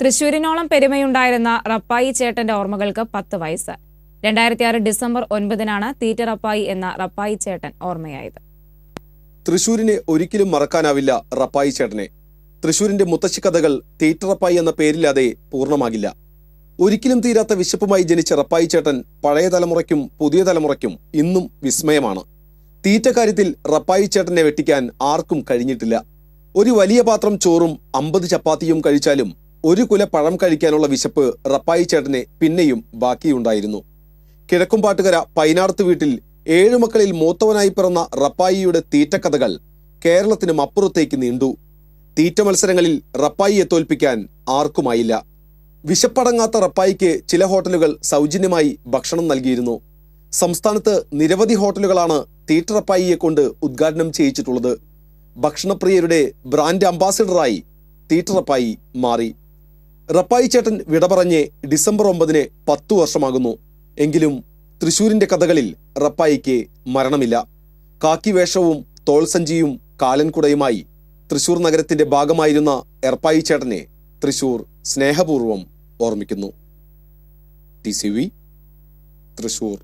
തൃശൂരിനോളം പെരുമയുണ്ടായിരുന്ന റപ്പായി ചേട്ടന്റെ ഓർമ്മകൾക്ക് പത്ത് വയസ്സ്. രണ്ടായിരത്തി ആറ് ഡിസംബർ ഒൻപതിനാണ് തീറ്റ റപ്പായി എന്ന റപ്പായി ചേട്ടൻ ഓർമ്മയായത്. തൃശൂരിനെ ഒരിക്കലും മറക്കാനാവില്ല റപ്പായി ചേട്ടനെ. തൃശൂരിന്റെ മുത്തശ്ശി കഥകൾ തീറ്ററപ്പായി എന്ന പേരില്ലാതെ പൂർണമാകില്ല. ഒരിക്കലും തീരാത്ത വിശപ്പുമായി ജനിച്ച റപ്പായി ചേട്ടൻ പഴയ തലമുറയ്ക്കും പുതിയ തലമുറയ്ക്കും ഇന്നും വിസ്മയമാണ്. തീറ്റ കാര്യത്തിൽ റപ്പായി ചേട്ടനെ വെട്ടിക്കാൻ ആർക്കും കഴിഞ്ഞിട്ടില്ല. ഒരു വലിയ പാത്രം ചോറും അമ്പത് ചപ്പാത്തിയും കഴിച്ചാലും ഒരു കുല പഴം കഴിക്കാനുള്ള വിശപ്പ് റപ്പായി ചേട്ടനെ പിന്നെയും ബാക്കിയുണ്ടായിരുന്നു. കിഴക്കുംപാട്ടുകര പൈനാർത്ത് വീട്ടിൽ ഏഴു മക്കളിൽ മൂത്തവനായി പിറന്ന റപ്പായിയുടെ തീറ്റക്കഥകൾ കേരളത്തിനും അപ്പുറത്തേക്ക് നീണ്ടു. തീറ്റ മത്സരങ്ങളിൽ റപ്പായിയെ തോൽപ്പിക്കാൻ ആർക്കുമായില്ല. വിശപ്പടങ്ങാത്ത റപ്പായിക്ക് ചില ഹോട്ടലുകൾ സൗജന്യമായി ഭക്ഷണം നൽകിയിരുന്നു. സംസ്ഥാനത്ത് നിരവധി ഹോട്ടലുകളാണ് തീറ്റ റപ്പായിയെ കൊണ്ട് ഉദ്ഘാടനം ചെയ്യിച്ചിട്ടുള്ളത്. ഭക്ഷണപ്രിയരുടെ ബ്രാൻഡ് അംബാസിഡറായി തീറ്റ റപ്പായി മാറി. റപ്പായി ചേട്ടൻ വിട പറഞ്ഞ് ഡിസംബർ ഒമ്പതിന് പത്തു വർഷമാകുന്നു. എങ്കിലും തൃശൂരിന്റെ കഥകളിൽ റപ്പായിക്ക് മരണമില്ല. കാക്കി വേഷവും തോൾസഞ്ചിയും കാലൻകുടയുമായി തൃശൂർ നഗരത്തിന്റെ ഭാഗമായിരുന്ന എർപ്പായി ചേട്ടനെ തൃശൂർ സ്നേഹപൂർവം ഓർമ്മിക്കുന്നു. T C V Thrissur.